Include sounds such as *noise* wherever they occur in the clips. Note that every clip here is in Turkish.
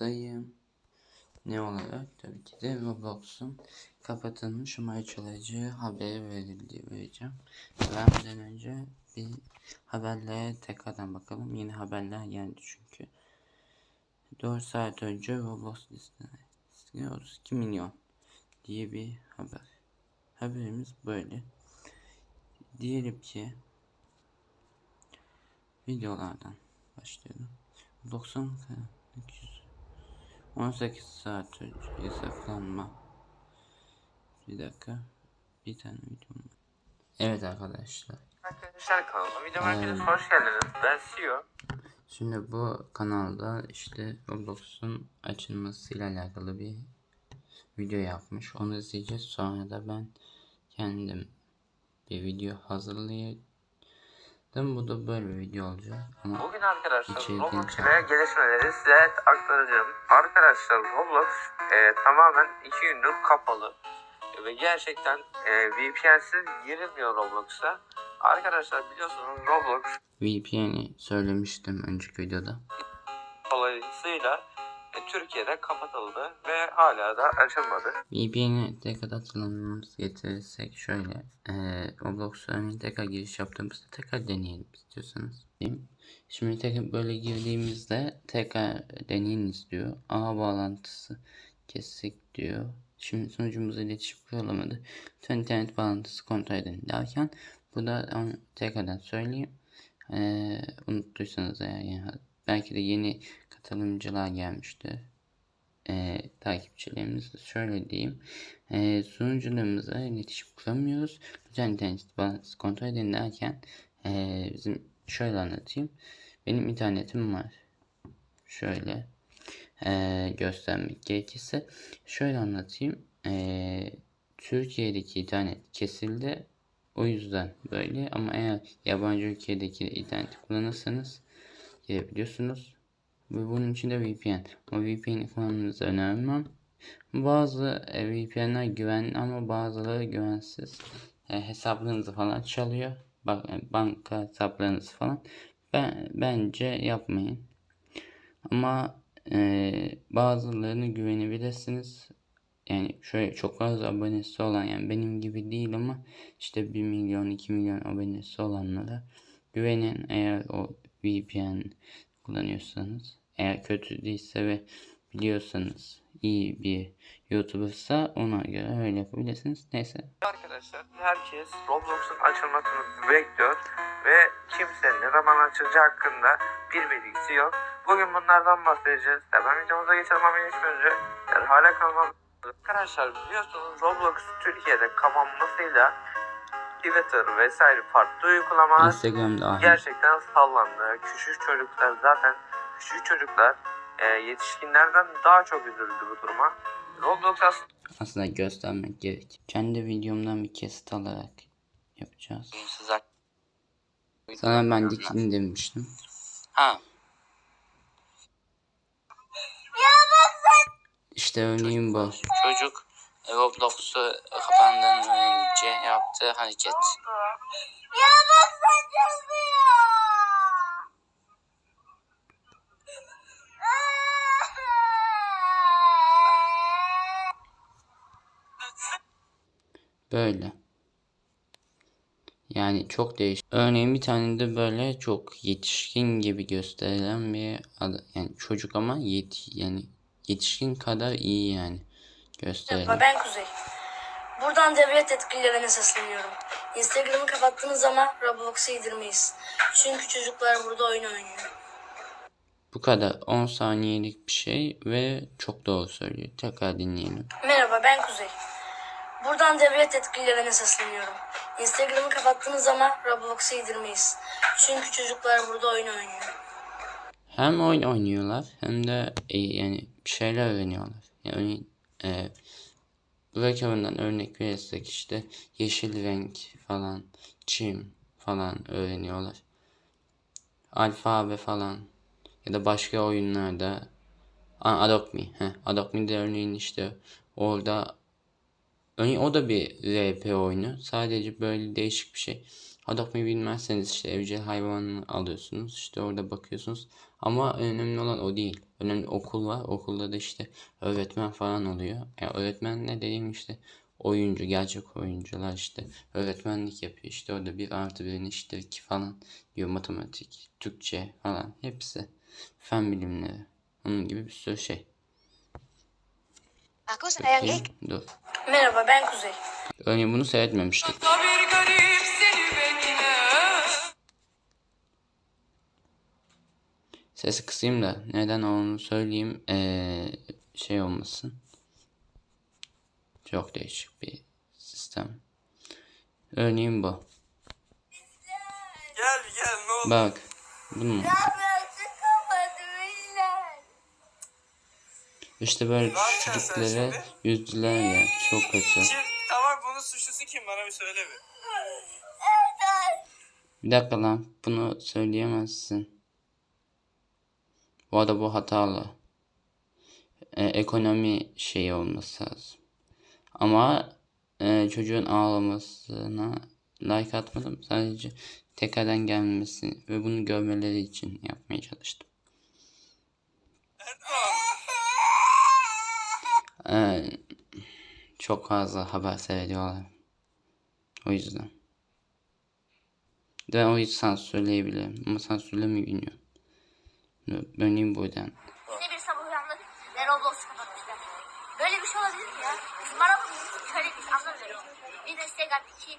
Dayım. Ne olarak? Tabii ki de Roblox'un kapatılmış ama açılacağı haberi verildi vereceğim. Vermeden önce bir haberlere tekrardan bakalım. Yeni haberler geldi çünkü. 4 saat önce Roblox listesine 32 milyon diye bir haber. Haberimiz böyle. Diyelim ki videolardan başlayalım. 90 200 18 saat önce hesaplanma. Bir dakika. Bir tane videom var. Evet arkadaşlar. Arkadaşlar kanalıma videoma Evet. hepiniz hoş geldiniz. Ben CEO. Şimdi bu kanalda işte Roblox'un açılmasıyla alakalı bir video yapmış. Onu izleyeceğiz. Sonra da ben kendim bir video hazırlayacağım. Bu da böyle bir video olacak. Ama Bugün arkadaşlar Roblox ile gelişmeleri size aktaracağım. Arkadaşlar Roblox e, tamamen iki gündür kapalı. E, ve gerçekten e, VPN'siz girilmiyor Roblox'a. Arkadaşlar biliyorsunuz Roblox VPN'i söylemiştim önceki videoda. dolayısıyla Türkiye'de kapatıldı ve hala da açılmadı. VPN'i tekrar hatırlamamız getirirsek şöyle eee Roblox'a örneğin tekrar giriş yaptığımızda tekrar deneyelim istiyorsanız. Şimdi tekrar böyle girdiğimizde tekrar deneyin istiyor. Ağ bağlantısı kesik diyor. Şimdi sunucumuzla iletişim kurulamadı. Lütfen internet bağlantısı kontrol edin derken burada onu tekrardan söyleyeyim. Eee unuttuysanız eğer yani belki de yeni katılımcılar gelmiştir e, takipçilerimiz şöyle diyeyim. E, sunucularımıza iletişim kuramıyoruz. Lütfen internet bağlantısı kontrol edin derken e, bizim şöyle anlatayım. Benim internetim var. Şöyle e, göstermek gerekirse şöyle anlatayım. E, Türkiye'deki internet kesildi. O yüzden böyle ama eğer yabancı ülkedeki internet kullanırsanız girebiliyorsunuz. Ve bunun için de VPN. O VPN'i kullanmanızı önermem. Bazı e, VPN'ler güvenli ama bazıları güvensiz. E, hesaplarınızı falan çalıyor. Bak, e, banka hesaplarınızı falan. Ben, bence yapmayın. Ama e, bazılarını güvenebilirsiniz. Yani şöyle çok fazla abonesi olan yani benim gibi değil ama işte 1 milyon 2 milyon abonesi olanlara güvenin eğer o VPN kullanıyorsanız. Eğer kötü değilse ve biliyorsanız iyi bir YouTuber'sa ona göre öyle yapabilirsiniz. Neyse. Arkadaşlar herkes Roblox'un açılmasını bekliyor ve kimsenin ne zaman açılacağı hakkında bir bilgisi yok. Bugün bunlardan bahsedeceğiz. Hemen videomuza geçelim ama ilk önce eğer hala kanalıma Arkadaşlar biliyorsunuz Roblox Türkiye'de kapanmasıyla Twitter vesaire farklı uygulamalar Instagram dahil. gerçekten sallandı. Küçük çocuklar zaten küçük çocuklar e, yetişkinlerden daha çok üzüldü bu duruma. Roblox aslında Aslında göstermek gerek. Kendi videomdan bir kesit alarak yapacağız. Sana ben dikini demiştim. Ha, İşte örneğin bu. çocuk Roblox'u kapandığını öğrenince yaptığı hareket. Böyle. Yani çok değişik. Örneğin bir tane de böyle çok yetişkin gibi gösterilen bir ad- yani çocuk ama yet yani yetişkin kadar iyi yani gösterilen. Merhaba ben Kuzey. Buradan devlet yetkililerine sesleniyorum. Instagram'ı kapattığınız ama Roblox'a yedirmeyiz. Çünkü çocuklar burada oyun oynuyor. Bu kadar 10 saniyelik bir şey ve çok doğru söylüyor. Tekrar dinleyelim. Merhaba ben Kuzey. Buradan devlet yetkililerine sesleniyorum. Instagram'ı kapattığınız ama Roblox'a yedirmeyiz. Çünkü çocuklar burada oyun oynuyor. Hem oyun oynuyorlar hem de e, yani bir şeyler öğreniyorlar. Yani e, Brookhaven'dan örnek verirsek işte yeşil renk falan, çim falan öğreniyorlar. Alfabe falan ya da başka oyunlarda Adopt Me. Heh, Adopt Me'de örneğin işte orada o da bir RP oyunu. Sadece böyle değişik bir şey. Adopt Me bilmezseniz işte evcil hayvanını alıyorsunuz. İşte orada bakıyorsunuz. Ama önemli olan o değil. Önemli okul var. Okulda da işte öğretmen falan oluyor. Yani öğretmen ne dediğim işte oyuncu, gerçek oyuncular işte öğretmenlik yapıyor. İşte orada bir artı birin eşittir iki falan diyor. Matematik, Türkçe falan hepsi. Fen bilimleri. Onun gibi bir sürü şey. Dur. Merhaba ben Kuzey. Örneğin bunu seyretmemiştik. Sesi kısayım da neden onu söyleyeyim ee, şey olmasın. Çok değişik bir sistem. Örneğin bu. Gel gel ne oldu? Bak. Bunu. İşte böyle şimdi? yüzdüler ya. Çok kötü. Kim? Tamam bunun suçlusu kim bana bir söyle bir. Bir dakika lan. Bunu söyleyemezsin. Bu arada bu hatalı. Ee, ekonomi şeyi olması lazım. Ama e, çocuğun ağlamasına like atmadım. Sadece tekrardan gelmesi ve bunu görmeleri için yapmaya çalıştım. Ee, çok fazla haber seyrediyorlar. O yüzden. Ben o yüzden sansürleyebilirim. Ama sansürlemeyi bilmiyorum. Örneğin buradan. Yine bir sabah uyandık ve Roblox'u kapatmışlar. Böyle bir şey olabilir mi ya? Bizim arabamız köylemiş anlamıyorum. Bir de Instagram 2,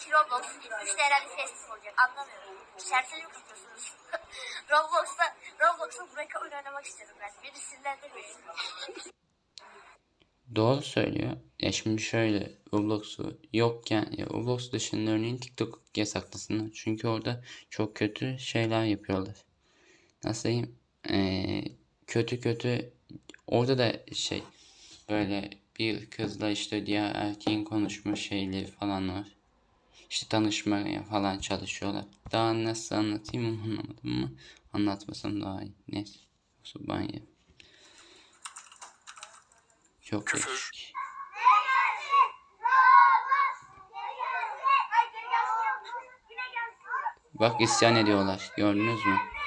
2 Roblox, 3 de herhalde Facebook olacak anlamıyorum. Şerteli mi kapıyorsunuz? *laughs* Roblox'ta, Roblox'ta Breaka oyun oynamak istiyorum ben. Beni sinirlendirmeyin. Doğru söylüyor. Ya şimdi şöyle Roblox'u yokken ya Roblox dışında örneğin TikTok yasaklasınlar. Çünkü orada çok kötü şeyler yapıyorlar. Nasıl diyeyim? Ee, kötü kötü orada da şey böyle bir kızla işte diğer erkeğin konuşma şeyleri falan var. İşte tanışmaya falan çalışıyorlar. Daha nasıl anlatayım onu anlamadım ama anlatmasam daha iyi. Neyse. Yerim. Çok değişik. Bak isyan ediyorlar. Gördünüz mü?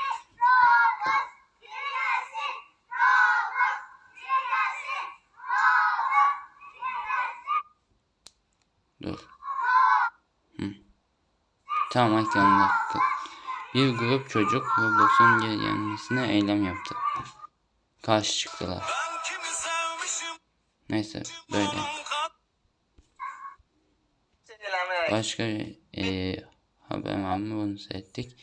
Tamam ekranı baktı. Bir grup çocuk Roblox'un geri gelmesine eylem yaptı. Karşı çıktılar. Neyse böyle. Başka eee haber var mı bunu seyrettik.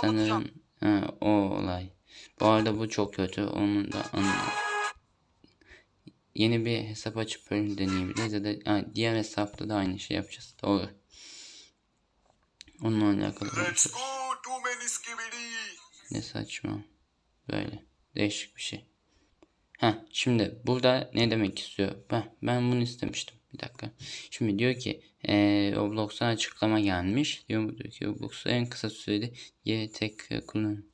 Sanırım ha, o olay. Bu arada bu çok kötü. Onu da anla. Yeni bir hesap açıp öyle deneyebiliriz ya da diğer hesapta da aynı şey yapacağız. Doğru. Onunla alakalı Let's go too many skibidi. Ne saçma. Böyle. Değişik bir şey. Ha şimdi burada ne demek istiyor? Ben, ben bunu istemiştim. Bir dakika. Şimdi diyor ki eee Roblox'tan açıklama gelmiş. Diyor, diyor ki Roblox'u en kısa sürede yeri tekrar kullan.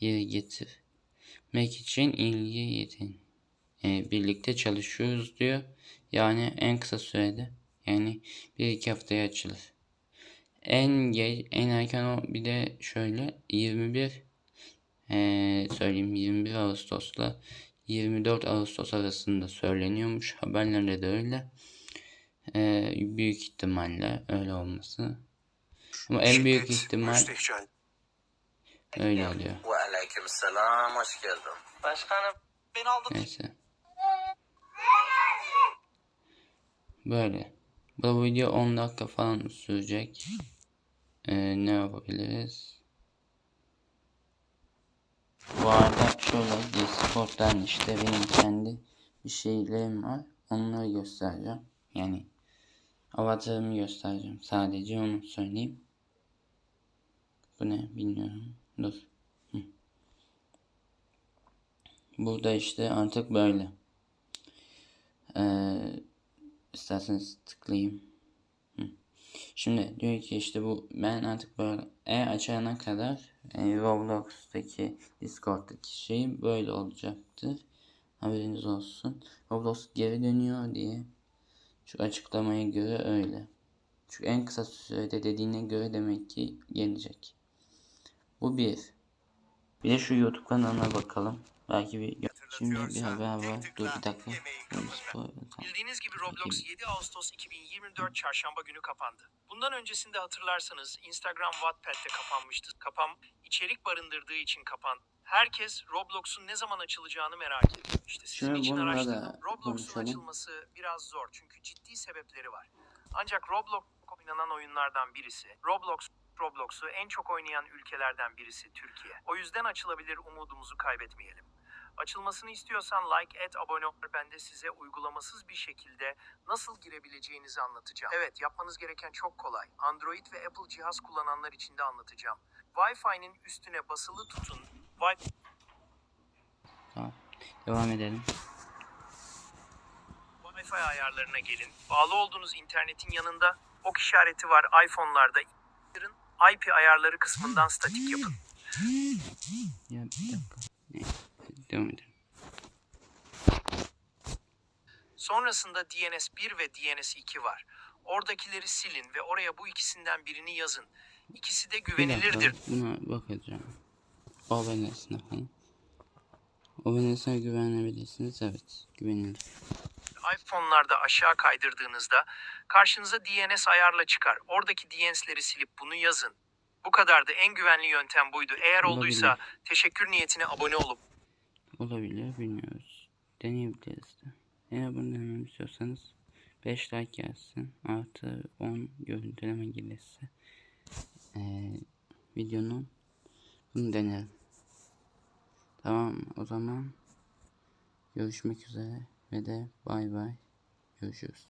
Yeri getirmek için ilgi yetin. Eee, birlikte çalışıyoruz diyor. Yani en kısa sürede. Yani bir iki haftaya açılır. En geç, en erken o bir de şöyle 21 ee, söyleyeyim 21 Ağustos'la 24 Ağustos arasında söyleniyormuş. Haberlerde de öyle. Ee, büyük ihtimalle öyle olması. Ama en büyük ihtimal öyle oluyor. Aleyküm selam, hoş geldin. Başkanım Beni aldatacağım. Neyse. Böyle. Bu video 10 dakika falan sürecek. Ee, ne yapabiliriz? Bu arada şöyle Discord'dan işte benim kendi bir şeylerim var. Onları göstereceğim. Yani avatarımı göstereceğim. Sadece onu söyleyeyim. Bu ne bilmiyorum. Dur. Hı. Burada işte artık böyle. Ee, isterseniz tıklayayım. Şimdi diyor ki işte bu ben artık böyle e açana kadar e, Roblox'taki Discord'daki şey böyle olacaktır. Haberiniz olsun. Roblox geri dönüyor diye. Şu açıklamaya göre öyle. Çünkü en kısa sürede dediğine göre demek ki gelecek. Bu bir. Bir de şu YouTube kanalına bakalım. Belki bir şimdi bir haber var. Dur bir dakika. Bildiğiniz gibi Roblox 7 Ağustos 2024 çarşamba günü kapandı. Bundan öncesinde hatırlarsanız Instagram Wattpad'de kapanmıştı. Kapam içerik barındırdığı için kapan. Herkes Roblox'un ne zaman açılacağını merak ediyor. İşte sizin Şöyle için araştırdım. Roblox'un açılması biraz zor çünkü ciddi sebepleri var. Ancak Roblox oynanan oyunlardan birisi. Roblox Roblox'u en çok oynayan ülkelerden birisi Türkiye. O yüzden açılabilir umudumuzu kaybetmeyelim. Açılmasını istiyorsan like et, abone ol. Ben de size uygulamasız bir şekilde nasıl girebileceğinizi anlatacağım. Evet, yapmanız gereken çok kolay. Android ve Apple cihaz kullananlar için de anlatacağım. Wi-Fi'nin üstüne basılı tutun. Wi- Tamam. Devam edelim. Wi-Fi ayarlarına gelin. Bağlı olduğunuz internetin yanında ok işareti var iPhone'larda. IP ayarları kısmından statik yapın. Ya bir dakika. Neyse. Devam edelim. Sonrasında DNS 1 ve DNS 2 var. Oradakileri silin ve oraya bu ikisinden birini yazın. İkisi de güvenilirdir. Buna bakacağım. OBN'sine falan. OBN'sine güvenebilirsiniz. Evet. Güvenilir. iPhone'larda aşağı kaydırdığınızda karşınıza DNS ayarla çıkar. Oradaki DNS'leri silip bunu yazın. Bu kadardı. En güvenli yöntem buydu. Eğer Olabilir. olduysa teşekkür niyetine abone olup Olabilir. Bilmiyoruz. Deneyebiliriz de. Eğer bunu denememi istiyorsanız 5 like gelsin. Artı 10 görüntüleme gelirse. Ee, videonun bunu denerim. Tamam o zaman görüşmek üzere ve de bay bay görüşürüz.